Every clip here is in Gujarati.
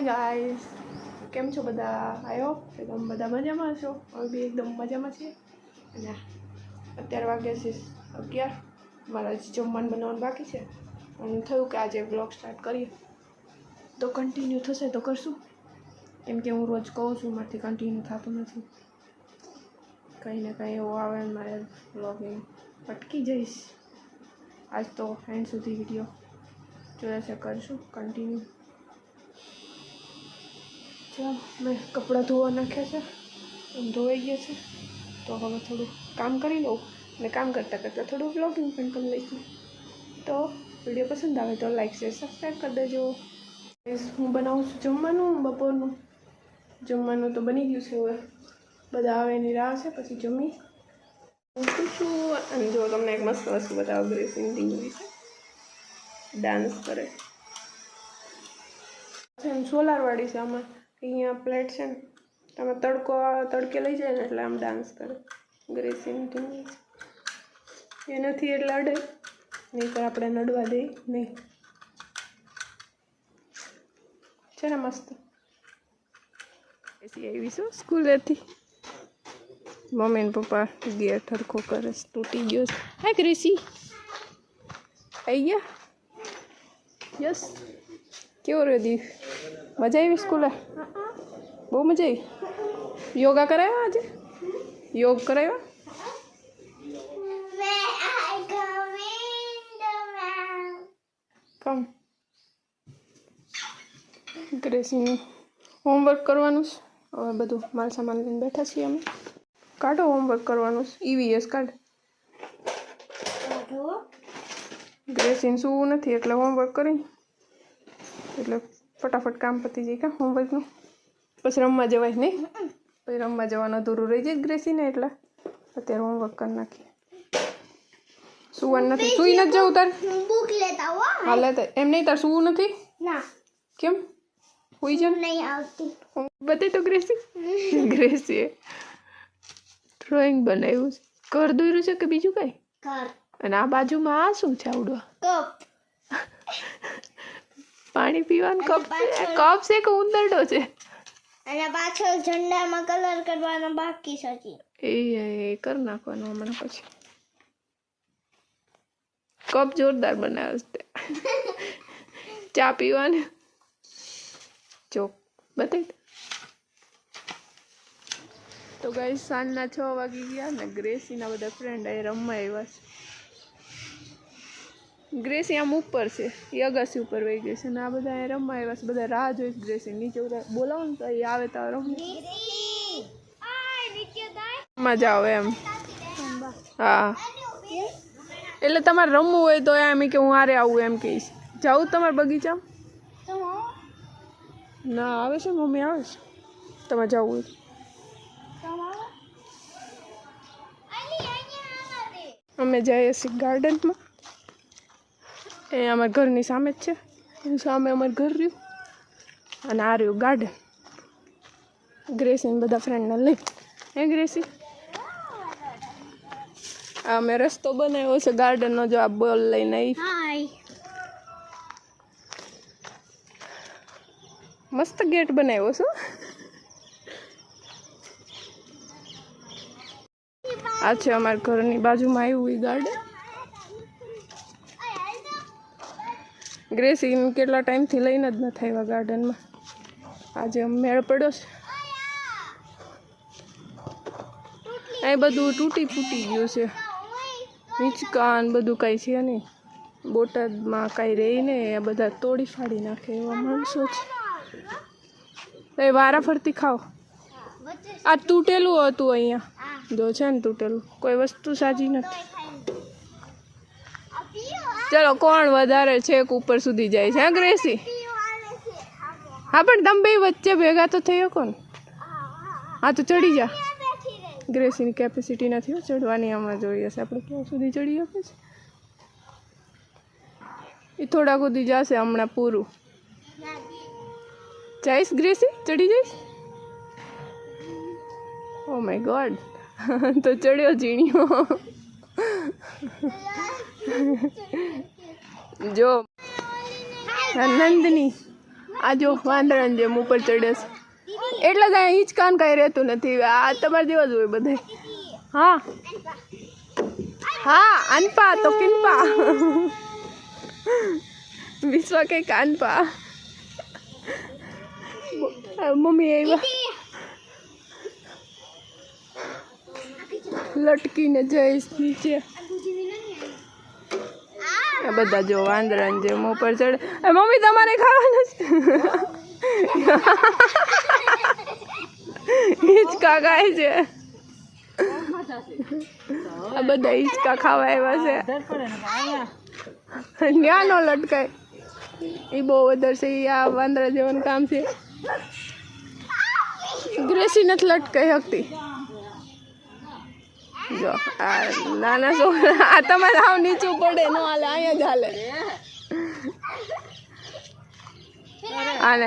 હાય ગાઈસ કેમ છો બધા? આવ્યો એકદમ બધા મજામાં છો. અમે બી એકદમ મજામાં છીએ. અને અત્યારે વાગે છે અગિયાર. મારા હજી જમવાનું બનાવવાનું બાકી છે. અને થયું કે આજે બ્લોગ સ્ટાર્ટ કરીએ. તો કન્ટિન્યુ થશે તો કરશું. કેમ કે હું રોજ કહું છું, મારાથી કન્ટિન્યુ થતું નથી. કંઈ ને કંઈ એવું આવે મારે બ્લોગિંગ અટકી જઈશ. આજ તો એન્ડ સુધી વીડિયો જોયા છે, કરશું કન્ટિન્યુ ચાલ, મેં કપડાં ધોવા નાખ્યા છે ધોવાઈ ગયા છે. તો હવે થોડું કામ કરી લઉં અને કામ કરતાં કરતાં થોડું બ્લોગિંગ પણ કરી લઈશું તો વીડિયો પસંદ આવે તો લાઈક શેર સબસ્ક્રાઈબ કરી દેજો. હું બનાવું છું જમવાનું, બપોરનું. જમવાનું તો બની ગયું છે હવે. બધા આવે એની રાહ છે, પછી જમી. હું છું? અને જો તમને એક મસ્ત વસ્તુ બતાવો ગ્રેસિંગ ટીવી છે. ડાન્સ કરે. સોલારવાળી છે આમાં. અહીંયા પ્લેટ છે ને, તમે તડકો, તડકે લઈ જાય ને એટલે આમ ડાન્સ કરે. ગ્રેસિંગ ટીવી છે એનાથી એટલે અડે. નહીં તો આપણે નડવા દઈએ. નહીં. છે ને મસ્ત? એસી આવી છું સ્કૂલેથી. મમ્મી ને પપ્પા ગેર ઠરખો કરે તૂટી ગયો છે. હા ક્રિસી આવી ગયા? યસ. કેવો રહ્યો દીવ મજા આવી સ્કૂલે બહુ મજા આવી યોગા કરાવ્યા આજે યોગ કરાવ્યા કમ ગ્રેસીનું હોમવર્ક કરવાનું છે. હવે બધું માલ સામાન લઈને બેઠા છીએ અમે. કાઢો હોમવર્ક કરવાનું છે. ઈવીએસ કાઢ. ગ્રેસીન સુવું નથી એટલે હોમવર્ક કરી. એટલે ફટાફટ કામ પતી જાય કે હોમવર્કનું પછી રમવા જવાય નહીં. પછી રમવા જવાનું અધૂરું રહી જાય ગ્રેસીને એટલે અત્યારે હોમવર્ક કરી નાખીએ. સુવાનું નથી. સુઈ નથી જવું તાર? બુક લેતા હો હાલે તો. એમ નહીં તાર સુવું નથી? ના. કેમ? સુઈ જા નહીં આવતી. બતાવી તો ગ્રેસી? ગ્રેસીએ. ડ્રોઈંગ બનાવ્યું છે. ઘર દોર્યું છે કે બીજું કઈ? અને આ બાજુમાં આ શું છે આવડવા કપ. પાણી પીવાનું કપ કપ છે કે ઉંદરડો છે? અને પાછળ ઝંડામાં કલર કરવાનો બાકી છે. એ એ કરી નાખવાનું હમણાં પછી. કપ જોરદાર બનાવ્યો છે ચા પીવાની? જો બતાવી તો ગઈ સાંજના છ વાગી ગયા ને ગ્રેસીના બધા ફ્રેન્ડ અહીં રમવા આવ્યા છે. ગ્રેસી આમ ઉપર છે, એ અગાસી ઉપર વહી ગઈ છે ને આ બધા અહીંયા રમવા આવ્યા છે, બધા રાહ જોઈ ગ્રેસી. નીચે બધા બોલાવો ને તો એ આવે તો રમવા. આવે એમ. હા. એટલે તમારે રમવું હોય તો એમ કે હું હારે આવું એમ કહીશ. જાઉં તમારે બગીચામાં? ના, આવે છે મમ્મી, આવે છે. તમે જવું હોય અમે જઈએ છીએ ગાર્ડનમાં એ અમારા ઘરની સામે જ છે. એની સામે અમારું ઘર રહ્યું. અને આ રહ્યું ગાર્ડન ગ્રેસી બધા ફ્રેન્ડને લઈ. હે ગ્રેસી આ અમે રસ્તો બનાવ્યો છે ગાર્ડનનો જો આ બોલ લઈને આવી મસ્ત ગેટ બનાવ્યો છે આ છે અમારા ઘરની બાજુમાં આવ્યું એ ગાર્ડન ગ્રેસી કેટલા ટાઈમથી લઈને જ નથી આવ્યા ગાર્ડનમાં. આજે મેળ પડ્યો છે. એ બધું તૂટી ફૂટી ગયું છે. હિંચકા બધું કાંઈ છે નહીં. બોટાદમાં કાંઈ રહીને એ બધા તોડી ફાડી નાખે એવા માણસો છે. એ વારા ફરતી ખાઓ. આ તૂટેલું હતું અહીંયા. જો છે ને તૂટેલું. કોઈ વસ્તુ સાજી નથી. ચલો, કોણ વધારે છેક ઉપર સુધી જાય છે, હા, ગ્રેસી? હા, પણ તમે બે વચ્ચે ભેગા તો થયો કોણ? હા, તો ચડી જા. ગ્રેસીની કેપેસિટી નથી ચડવાની આમાં જોઈએ છે. આપણે ક્યાં સુધી ચડી શકે છે એ થોડા સુધી જશે હમણાં પૂરું. જઈશ ગ્રેસી? ચડી જઈશ? ઓ માય ગોડ તો ચડ્યો ઝીણ્યો. જો, નંદની. આ જો, વાંદરાની જેમ ઉપર ચડે છે. એટલે જ અહીંયા હિંચકાન કાંઈ રહેતું નથી. આ તમારા જેવા જ હોય બધા હા. હા, અનપા તો કિનપા. વિશ્વ કે કાનપા. મમ્મી આવ્યા. લટકીને જઈશ નીચે. આ બધા જો વાંદરા ને જેમ ઉપર ચડે. મમ્મી, તમારે ખાવાનું છે. હિંચકા ખાય છે. આ બધા હિંચકા ખાવા આવ્યા છે. ન્યા નો લટકાય. એ બહુ વધારે છે એ આ વાંદરા જેવાનું કામ છે. ગ્રેસી નથી લટકાઈ શકતી. જો આ નાના છોકરા આ તમારે આવ નીચું પડે નો હાલે અહીંયા જ હાલે. આને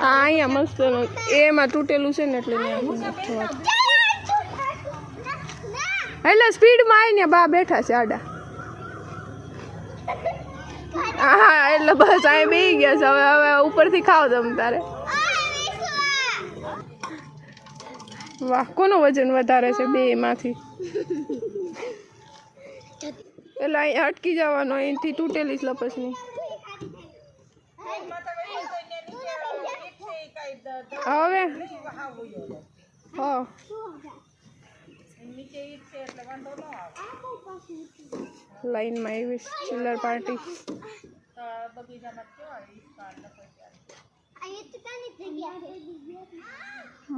અહીંયા મસ્ત એમાં તૂટેલું છે ને એટલે એટલે સ્પીડમાં આવીને બા બેઠા છે આડા. હા એટલે બસ અહીં બેસી ગયા છે. હવે હવે ઉપરથી ખાવ તમ તારે. વાહ કોનું વજન વધારે છે બે માંથી? એટલે અહીં અટકી જવાનો, અહીંથી તૂટેલી જ લપસની. હવે? હા. લાઈનમાં આવીશ ચિલ્લર પાર્ટી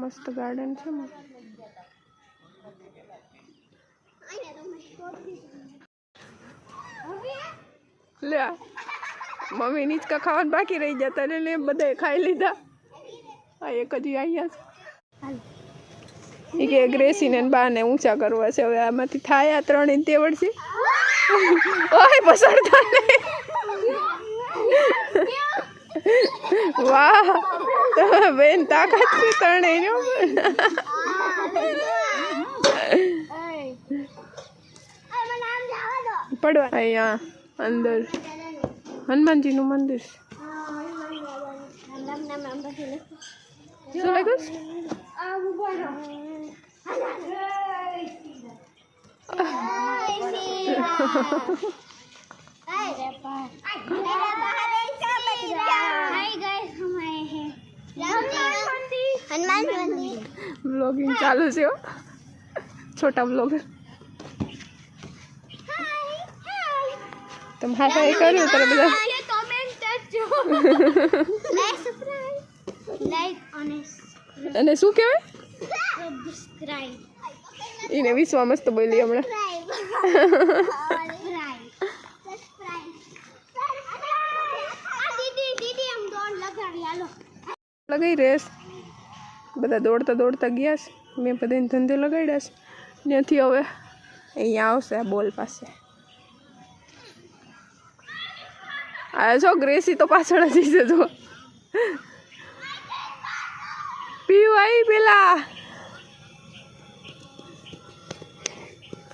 મસ્ત ગાર્ડન છે લે. મમ્મી નીચકા ખાવાનું બાકી રહી જતા ને એને બધાએ ખાઈ લીધા. આ એક હજી અહીંયા છે. એ કે ઊંચા કરવા છે, હવે આમાંથી થાય આ ત્રણે તેવડ છે. ઓય પસરતા નહીં વાહ. બેન તાકાત છે ત્રણેય પડવા અહીંયા અંદર હનુમાનજીનું મંદિર શું લખ્યું છે? હનુમાન મંદિર બ્લોગિંગ ચાલુ છે હો. છોટા બ્લોગર તમે હા હા કર્યું તારે બધા? અને શું કહેવાય? એને વિશ્વા મસ્ત બોલી હમણાં. લગાઈ રેસ બધા દોડતા દોડતા ગયા છે. મેં બધાને ધંધે લગાડ્યા છે. ત્યાંથી હવે અહીંયા આવશે આ બોલ પાસે. આ જો ગ્રેસી તો પાછળ જ છે જો. પીવું પેલા.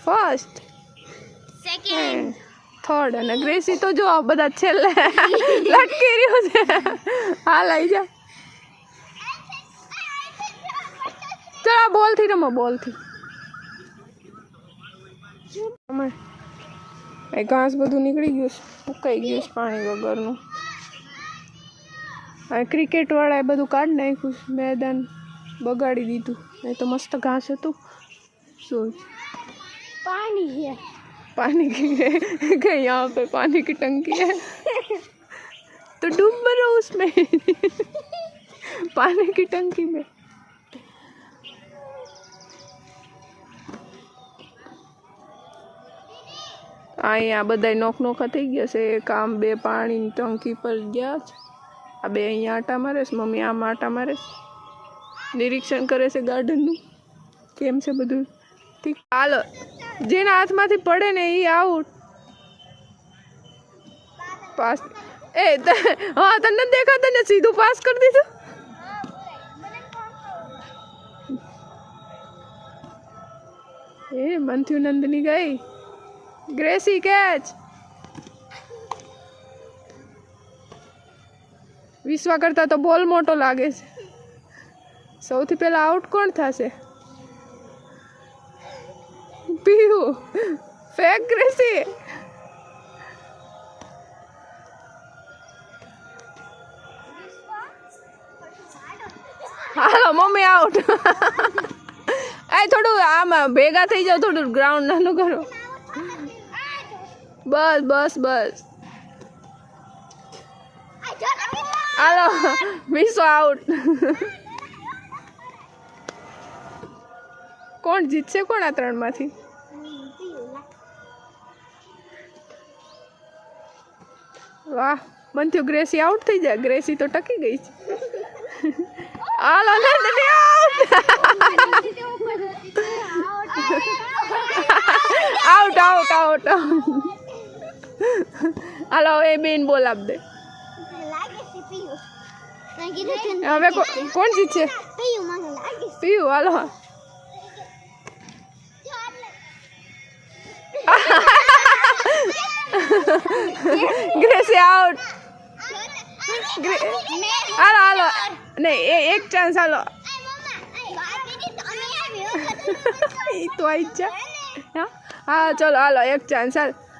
ફર્સ્ટ સેકન્ડ થર્ડ અને ગ્રેસી તો જો બધા છેલ્લે લટકી રહ્યું છે. હાલ આવી જા. ચાલ આ બોલથી રમો બોલથી અમારે એ ઘાસ બધું નીકળી ગયું છે સુકાઈ ગયું છે પાણી વગરનું આ ક્રિકેટ વાળાએ બધું કાઢી નાખ્યું છે મેદાન બગાડી દીધું એ તો મસ્ત ઘાસ હતું શું पानी है पानी की कि यहाँ पे पानी की टंकी है तो डूब मरो उसमें पानी की टंकी में અહીંયા બધા નોખ નોખા થઈ ગયા છે. એક આમ બે પાણીની ટંકી પર ગયા છે. આ બે અહીંયા આટા મારે છે, મમ્મી આમ આટા મારે છે. નિરીક્ષણ કરે છે ગાર્ડનનું. કેમ છે બધું? ઠીક. હાલો. જેના હાથમાંથી પડે ને એ આઉટ. પાસ. એ, ત- હા, તને નથી દેખાતા ને? સીધું પાસ કરી દીધું? એ મંથ્યુ નંદની ગઈ. Gracie, catch! વિશ્વા કરતા તો બોલ મોટો લાગે છે. સૌથી પહેલા આઉટ કોણ થશે? પીયુ. ફેક ગ્રેસી. હાલો મમ્મી આઉટ આ થોડું આમાં ભેગા થઈ જાવ થોડું ગ્રાઉન્ડ નાનું કરો. બસ બસ બસ. હાલો વિશ્વ આઉટ કોણ જીતશે કોણ આ ત્રણમાંથી? વાહ બનથ્યું ગ્રેસી આઉટ થઈ જાય. ગ્રેસી તો ટકી ગઈ છે. હાલો Nandini out out out out હાલો એ બેન બોલ આપ દે હવે કોણ જીતશે પીયું હાલો ગ્રેસી આઉટ હાલો હાલો નહીં એક ચાન્સ હાલો તો આવી જ હા હા ચલો હાલો એક ચાન્સ હાલ